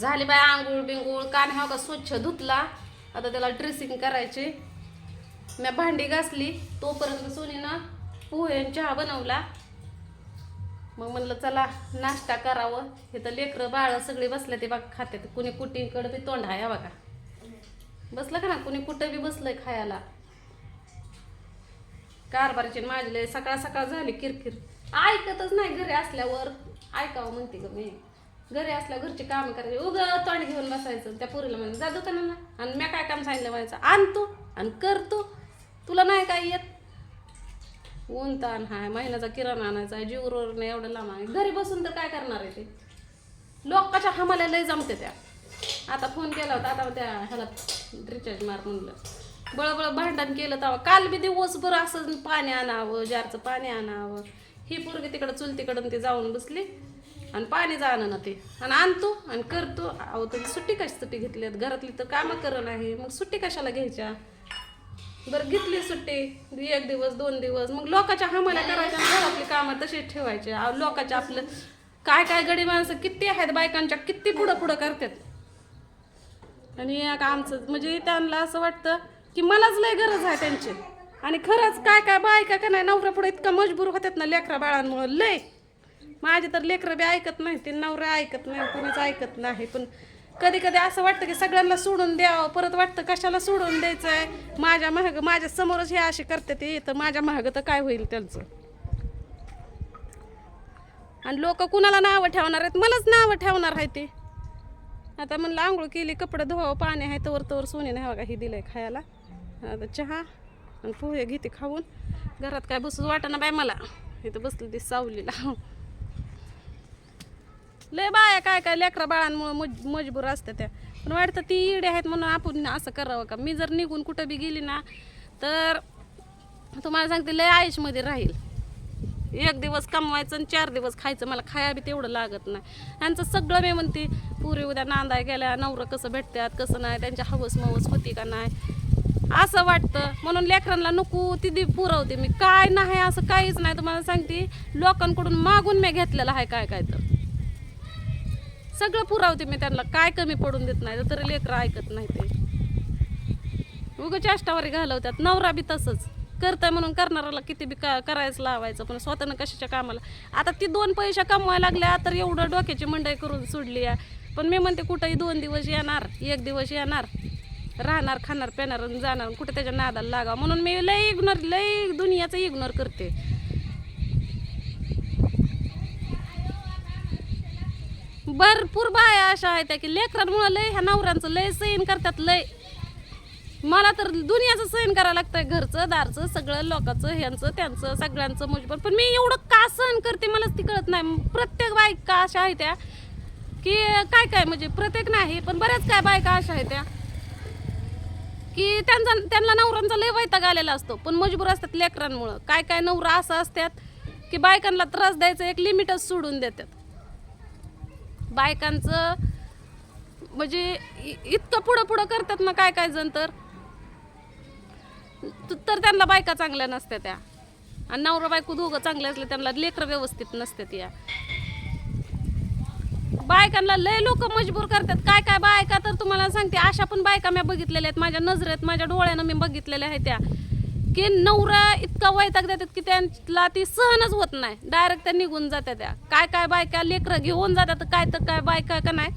झाली बाय आंघोळ बिंगूळ कान हा का स्वच्छ धुतला. आता त्याला ड्रेसिंग करायची. मी भांडी घासली तोपर्यंत सोनीनं पोहे चहा बनवला. मग म्हणलं चला नाश्ता करावं. हे तर लेकरं बाळ सगळे बसले ते बघ खात्यात. कुणी कुटींकडं बी तोंड आहे बघा. बसलं का ना कुणी कुठं बी बसलंय खायला. कारभारची माझी सकाळ सकाळ झाली किरकिर. ऐकतच नाही घरी असल्यावर. ऐकावं म्हणते ग मी. घरी असल्या घरची काम करायची. उगं तोंड घेऊन बसायचं त्या पोरीला म्हणजे जा दुकानाला आणि मी काय काम सांगितलं म्हणायचं आणतो आणि करतो तुला नाही काय येत? ऊन ताण हाय महिन्याचा किराणा आणायचा आहे जीवरोवर नाही एवढं लांब आहे. घरी बसून तर काय करणार आहे ते? लोकांच्या हमाल्या लय जमते त्या. आता फोन केला होता आता त्या ह्याला रिचार्ज मार म्हणलं. बळबळ भांडण केलं तेव्हा. काल बी दिवसभर असं पाणी आणावं जारचं पाणी आणावं. ही पोरगी तिकडं चुलतीकडून ती जाऊन बसली. आणि पाणी जाणं ना ते. आणि आणतो आणि करतो. अहो तुम्ही सुट्टी कशी सुट्टी घेतली? घरातली तर कामं करण आहे. मग सुट्टी कशाला घ्यायच्या? बरं घेतली सुट्टी. एक दिवस दोन दिवस. मग लोकांच्या हमाल्या करायच्या आणि घरातली कामं तशीच ठेवायचे. अहो, लोकांच्या आपलं काय काय गडी माणसं किती आहेत बायकांच्या किती पुढं पुढं करतात. आणि आमचं म्हणजे त्यांना असं वाटतं की मलाच लय गरज आहे त्यांची. आणि खरंच काय काय बायका का नाही नवऱ्या पुढे इतका मजबूर होतात ना लेकरा बाळांमुळं. लय. माझे तर लेकरं बी ऐकत नाही ते नवरा ऐकत नाही कोणीच ऐकत नाही. पण कधी कधी असं वाटतं की सगळ्यांना सोडून द्यावं परत वाटतं कशाला सोडून द्यायचं आहे माझ्या महाग माझ्या समोरच हे असे करते ते तर माझ्या महाग तर काय होईल त्यांचं? आणि लोक कुणाला नावं ठेवणार आहेत? मलाच नावं ठेवणार आहे ते. आता म्हणलं आंघोळ केली कपडे धुवावं पाणी आहे तवर तवर सोने नाही बघा दिलं दिलंय खायला. आता चहा आणि पोहे घेते खाऊन. घरात काय बसूच वाटणं बाय मला. इथं बसली ती सावलीला. लय बाया काय काय लेकरा बाळांमुळे मज मजबूर असते त्या. पण वाटतं ती इडे आहेत म्हणून आपण असं करावं का? मी जर निघून कुठं बी गेली ना तर तुम्हाला सांगते लय आयुषमध्ये राहील. एक दिवस कमवायचं आणि चार दिवस खायचं मला खाया बी तेवढं लागत नाही. ह्यांचं सगळं मी म्हणते पुरी उद्या नांदाय गेल्या नवरं कसं भेटतात कसं नाही त्यांच्या हवस मवस होती का नाही? असं वाटतं. म्हणून लेकरांना नको ती पुरवते मी. काय नाही असं काहीच नाही. तुम्हाला सांगते लोकांकडून मागून मी घेतलेलं आहे काय काय तर. सगळं पुरावते मी त्यांना. काय कमी पडून देत नाही तरी लेकरं ऐकत नाही ते. उगं चेष्टावारी घालवतात. नवरा बी तसंच. करताय म्हणून करणाऱ्याला किती बी का करायचं लावायचं पण स्वतःनं कशाच्या कामाला? आता ती दोन पैसे कमवायला लागल्या तर एवढं डोक्याची मंडई करून सोडली आहे पण मी म्हणते कुठंही दोन दिवस येणार एक दिवस येणार राहणार खाणार पिणार जाणार कुठे त्याच्या नादाला लागावं. म्हणून मी लय इग्नोर लय दुनियाचं इग्नोर करते. भरपूर बाया अशा आहेत की लेकरांमुळं लय ह्या नवऱ्यांचं लय सैन करतात लय. मला तर दुनियाचं सहन करायला लागतंय घरचं दारचं सगळं लोकांचं ह्यांचं त्यांचं सगळ्यांचं मजबूर पण मी एवढं का सहन करते मलाच ती कळत नाही. प्रत्येक बायका अशा आहेत त्या की काय काय म्हणजे प्रत्येक नाही पण बऱ्याच काय बायका अशा आहेत त्या की त्यांचा त्यांना नवऱ्यांचा लय वैताग आलेला असतो. पण मजबूर असतात लेकरांमुळं. काय काय नवरा असं असतात की बायकांना त्रास द्यायचं एक लिमिटच सोडून देतात. बायकांचं म्हणजे इतकं पुढं पुढं करतात ना काय काय जण तर. तर त्यांना बायका चांगल्या नसत्या त्या. आणि नवरा बायको दोघं चांगले असले त्यांना लेकरं व्यवस्थित नसतात या. बायकांना लय लोक मजबूर करतात. काय काय बायका तर तुम्हाला सांगते अशा पण बायका मी बघितलेल्या आहेत. माझ्या नजरेत माझ्या डोळ्यानं मी बघितलेल्या आहेत त्या. की नवरा इतका वैताग देतात की त्यांना ती सहनच होत नाही. डायरेक्ट त्या निघून जात्या त्या. काय काय बायका लेकरं घेऊन जातात काय तर काय बायका का नाही.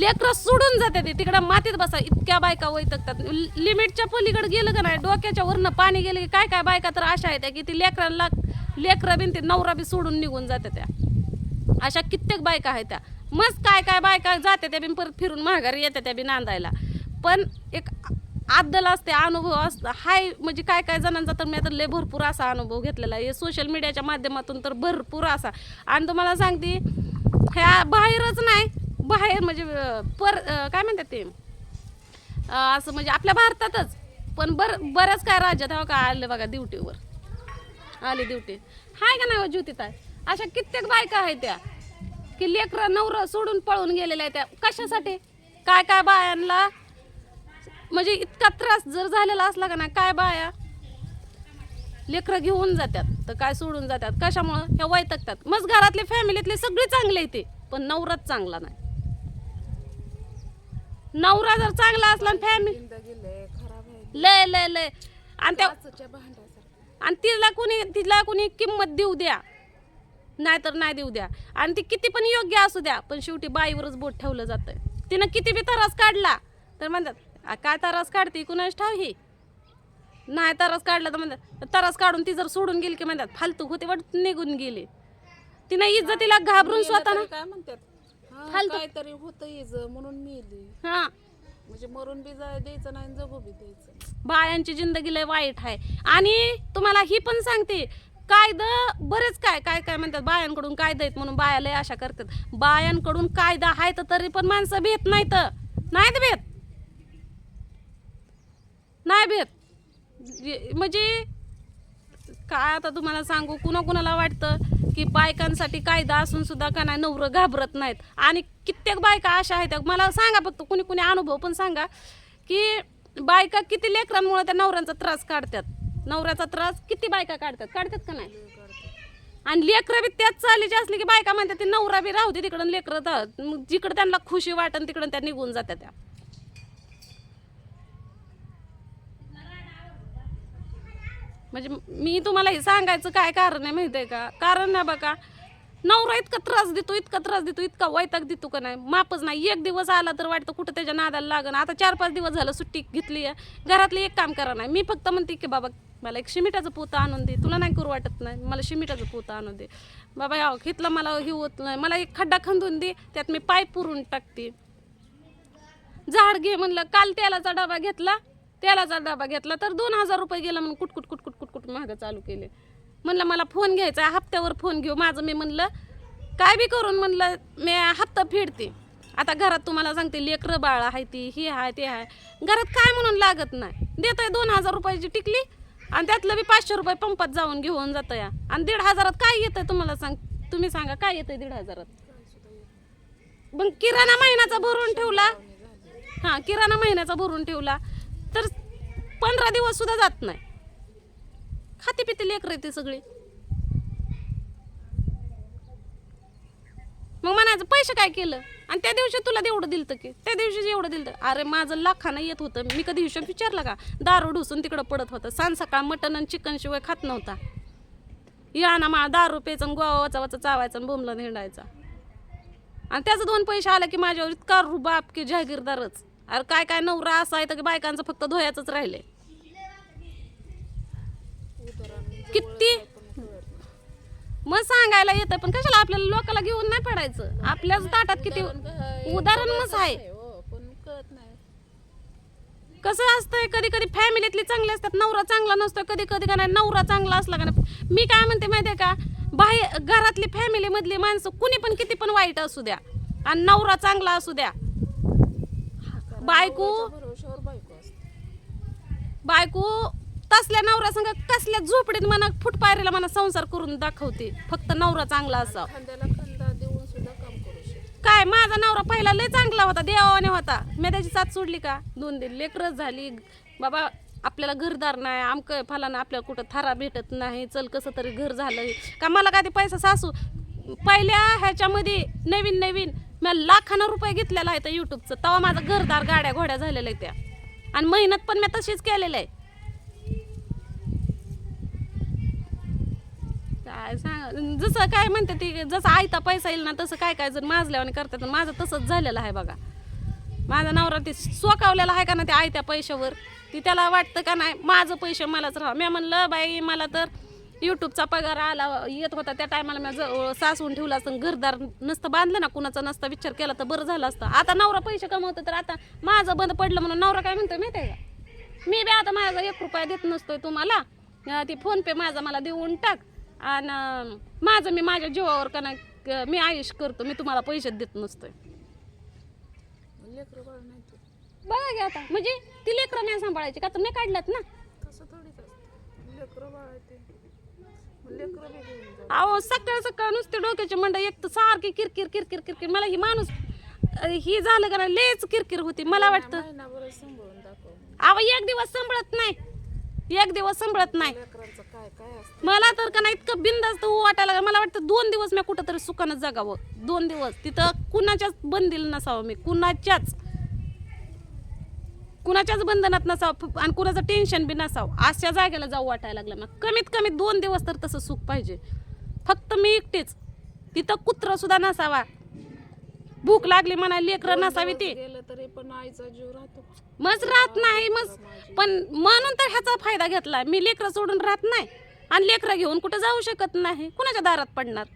लेकरं सोडून जाते ते. तिकडं मातीत बसा. इतक्या बायका वैतकतात लिमिटच्या पलीकडे गेलं का नाही? डोक्याच्या वरनं पाणी गेलं की काय काय बायका तर अशा आहेत की ती लेकरांना लेकरं बिन ते नवरा बी सोडून निघून जाते त्या. अशा कित्येक बायका आहेत त्या. मस्त काय काय बायका जाते त्या बिन परत फिरून महागारी येते त्या बी नांदायला पण एक आदल असते अनुभव असतो हाय म्हणजे काय काय जणांचा तर मी आता लय भरपूर असा अनुभव घेतलेला आहे. सोशल मीडियाच्या माध्यमातून तर भरपूर असा. आणि तुम्हाला सांगते ह्या बाहेरच नाही बाहेर म्हणजे पर काय म्हणतात ते? असं म्हणजे आपल्या भारतातच. पण बर बऱ्याच काय राज्यात हो का आले बघा ड्युटीवर. आले ड्युटी. हाय का नाही हो ज्योतिता अशा कित्येक बायका आहेत त्या की लेकरं नवरं सोडून पळून गेलेल्या आहेत त्या. कशासाठी? काय काय बायांना म्हणजे इतका त्रास जर झालेला असला का ना काय बाया? लेकरं घेऊन जातात तर काय सोडून जातात कशामुळं? ह्या वैतकतात मग घरातले फॅमिलीतले सगळे चांगले येते पण नवराच चांगला नाही. नवरा जर चांगला असला फॅमिली लय खराब आहे लय लय लय. आणि त्या आणि तिला कुणी तिला कुणी किंमत देऊ द्या. नाहीतर नाही देऊ द्या. आणि ती किती पण योग्य असू द्या पण शेवटी बाईवरच बोट ठेवलं जातं तिनं किती बी तरास काढला तर म्हणतात "आ, काय तरास काढते? कुणाच ठाव ही? नाही तरास काढला तर म्हणतात तरास काढून ती जर सोडून गेली की म्हणतात फालतू होते वाट निघून गेली. तिनं इज्जतीला घाबरून स्वतः तरी काय म्हणतात? हा, फालतू. काहीतरी होतं इज म्हणून मेली हा. म्हणजे मरून बी जाय द्यायचं नाही आणि जगू बी द्यायचं. नाही. बायांची जिंदगी लय वाईट आहे. आणि तुम्हाला ही पण सांगते कायदा बरेच काय काय काय म्हणतात बायांकडून कायदा आहेत म्हणून बाया लय आशा करतात. बायांकडून कायदा आहे तर तरी पण माणसं भेट नाहीत. नाहीत भेट नाही भेट. म्हणजे काय आता तुम्हाला सांगू कुणा कुणाला वाटतं की बायकांसाठी कायदा असून सुद्धा का नाही नवरं घाबरत नाहीत. आणि कित्येक बायका अशा आहेत. मला सांगा फक्त कुणी कुणी अनुभव पण सांगा की बायका किती लेकरांमुळे त्या नवऱ्यांचा त्रास काढतात? नवऱ्याचा त्रास किती बायका काढतात? काढतात का नाही? आणि लेकरं बी त्याच चालीची असली की बायका म्हणतात ते नवरा बी राहू दे तिकडं लेकरं तर मग जिकडं त्यांना खुशी वाटन तिकडं त्या निघून जात्या त्या. म्हणजे मी तुम्हाला हे सांगायचं काय कारण आहे माहिती आहे का? कारण नाही बघा नवरा इतका त्रास देतो इतका त्रास देतो इतका वैताग देतो का नाही? मापच नाही. एक दिवस आला तर वाटतं कुठं त्याच्या नादाला लागन. आता चार पाच दिवस झालं सुट्टी घेतली आहे. घरातले एक काम करा नाही. मी फक्त म्हणते की बाबा मला एक शिमिटाचं पोतं आणून दे. तुला नाही करू वाटत नाही. मला शिमिटाचं पोतं आणून दे. बाबा या घेतलं मला हे होत नाही. मला एक खड्डा खंदून दे. त्यात मी पाय पुरून टाकते. झाड घे म्हणलं. काल तेलाचा डबा घेतला. तेलाचा डबा घेतला तर दोन हजार रुपये गेला म्हणून कुटकुट कुटकुट कुटकुट महाग चालू केले. म्हणलं मला फोन घ्यायचा हप्त्यावर फोन घेऊ. माझं मी म्हणलं काय बी करून म्हणलं मी हप्ता फेडते. आता घरात तुम्हाला सांगते लेकरं बाळ आहे ती हे आहे ते आहे. घरात काय म्हणून लागत नाही. देतोय दोन हजार रुपयाची टिकली आणि त्यातलं बी पाचशे रुपये पंपात जाऊन घेऊन जातं या आणि दीड हजारात काय येतंय तुम्हाला सांग तुम्ही सांगा काय येतंय दीड हजारात? मग किराणा महिन्याचा भरून ठेवला. हां किराणा महिन्याचा भरून ठेवला. तर पंधरा दिवस सुद्धा जात नाही. खाते पिते लेकर ते सगळी. मग म्हणायचं पैसे काय केलं? आणि त्या दिवशी तुला तेवढं दिलं की? त्या दिवशी एवढं दिलं अरे माझं लाखानं येत होतं. मी कधी हिशोब विचारला का? दारू ढुसून तिकडं पडत होतं. सांज सकाळ मटन आणि चिकन शिवाय खात नव्हता. या ना मा दारू पेचं आणि गोवा वाचा वाचा चावायचा आणि बोंबला हिंडायचा. आणि त्याचं दोन पैसे आलं की माझ्यावर इतका रुबाब की जहागीरदारच अरे काय काय नवरा असा आहे तर की बायकांचं फक्त धोयाचंच राहिले किती? मग सांगायला येतं पण कशाला आपल्याला लोकाला घेऊन नाही पडायचं? आपल्याच ताटात किती उदाहरण मग आहे. कसं असतंय कधी कधी फॅमिलीतली चांगली असतात नवरा चांगला नसतो कधी कधी का नाही नवरा चांगला असला का नाही. मी काय म्हणते माहितीये का? बाहेर घरातली फॅमिली मधली माणसं कुणी पण किती पण वाईट असू द्या आणि नवरा चांगला असू द्या. बायको? बायको बायको तसल्या नवरा संग कसल्या झोपडीत म्हणा फुटपायरीला म्हणा संसार करून दाखवते. फक्त नवरा चांगला असा देऊन सुद्धा काम करू काय माझा नवरा पहिला लय चांगला होता देवाने होता. मी त्याची साथ सोडली का? दोन दिन लेकरच झाली. बाबा आपल्याला घरदार नाही आमक फलाना आपल्याला कुठं थारा भेटत नाही. चल कसं तरी घर झालं. का मला काय ते पैसा सासू? पहिल्या ह्याच्यामध्ये नवीन नवीन मी लाखानं रुपये घेतलेला आहे त्या युट्यूबचं तेव्हा माझं घरदार गाड्या घोड्या झालेल्या आहेत त्या. आणि मेहनत पण मी तशीच केलेलं आहे. काय सांग जसं काय म्हणते ती जसं आयता पैसा येईल ना तसं काय काय जण माजल्यावाने करतात. माझं तसंच झालेलं आहे बघा. माझा नवरा ते सोकावलेला आहे का ना ते आयत्या पैशावर? ती त्याला वाटतं का नाही माझं पैसे मलाच राहा मी म्हणलं बाई मला तर यूट्यूबचा पगार आला येत होता त्या टायमाला मी जवळ सासवून ठेवला असतं. घरदार नसतं बांधलं ना कुणाचा नसता विचार केला तर बरं झालं असतं. आता नवरा पैसे कमवतो तर आता माझं बंद पडलं म्हणून नवरा काय म्हणतोय माहिती आहे का? मी बी आता माझा एक रुपया देत नसतोय तुम्हाला. ती फोन पे माझा मला देऊन टाक. आणि माझं मी माझ्या जीवावर का नाही मी आयुष करतो मी तुम्हाला पैसे देत नसतोय. बघा की आता म्हणजे ती लेकरं नाही सांभाळायची का? तर नाही काढल्यात ना. अहो सकाळ सकाळ नुसते डोक्याचे मंड एक तर सारखी किरकिर किरकिर किरकिर. मला ही माणूस ही झालं का नाही लेच किरकिर होती मला वाटतं. अहो एक दिवस संभळत नाही. एक दिवस संभळत नाही. मला तर का नाही इतकं बिंदास्त वाटायला लागलं. मला वाटतं दोन दिवस मी कुठं तरी सुखानं जगावं. दोन दिवस. तिथं कुणाच्याच बंदील नसावं मी. कुणाच्याच. कुणाच्याच बंधनात नसावं आणि कुणाचं टेन्शन बी नसावं. अशा जागेला जाऊ वाटायला लागलं. मग कमीत कमी दोन दिवस तर तसं सुख पाहिजे. फक्त मी एकटीच. तिथं कुत्र सुद्धा नसावा. भूक लागली म्हणा लेकरं नसावी ती. गेलं तरी पण आईचा जीव राहतो. मज राहत नाही मज पण म्हणून तर ह्याचा फायदा घेतला. मी लेकरं सोडून राहत नाही. आणि लेकरं घेऊन कुठं जाऊ शकत नाही. कुणाच्या दारात पडणार?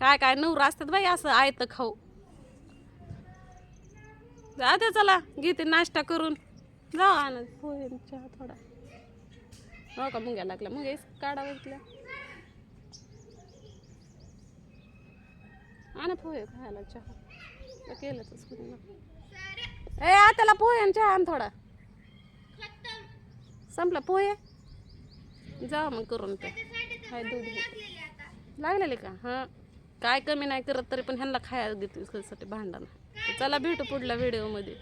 काय काय नवरा असतात बाई असं आयत खाऊ. जाते चला घेते नाश्ता करून. जाऊ आनंद. हो, पोहे चहा थोडा. हो का मुंग्या लागल्या. मुंग्या काढा बघितल्या आणा पोहे खायला चहा. तर केलंच कुणी ए आताला पोहे आणि चहा आण थोडा. संपला पोहे? जा मग करून ते. हाय दूध घे. लागलेले का? हां. काय कमी नाही करत तरी पण ह्यांना खायला देतो साठी चला भेटू पुढल्या व्हिडिओमध्ये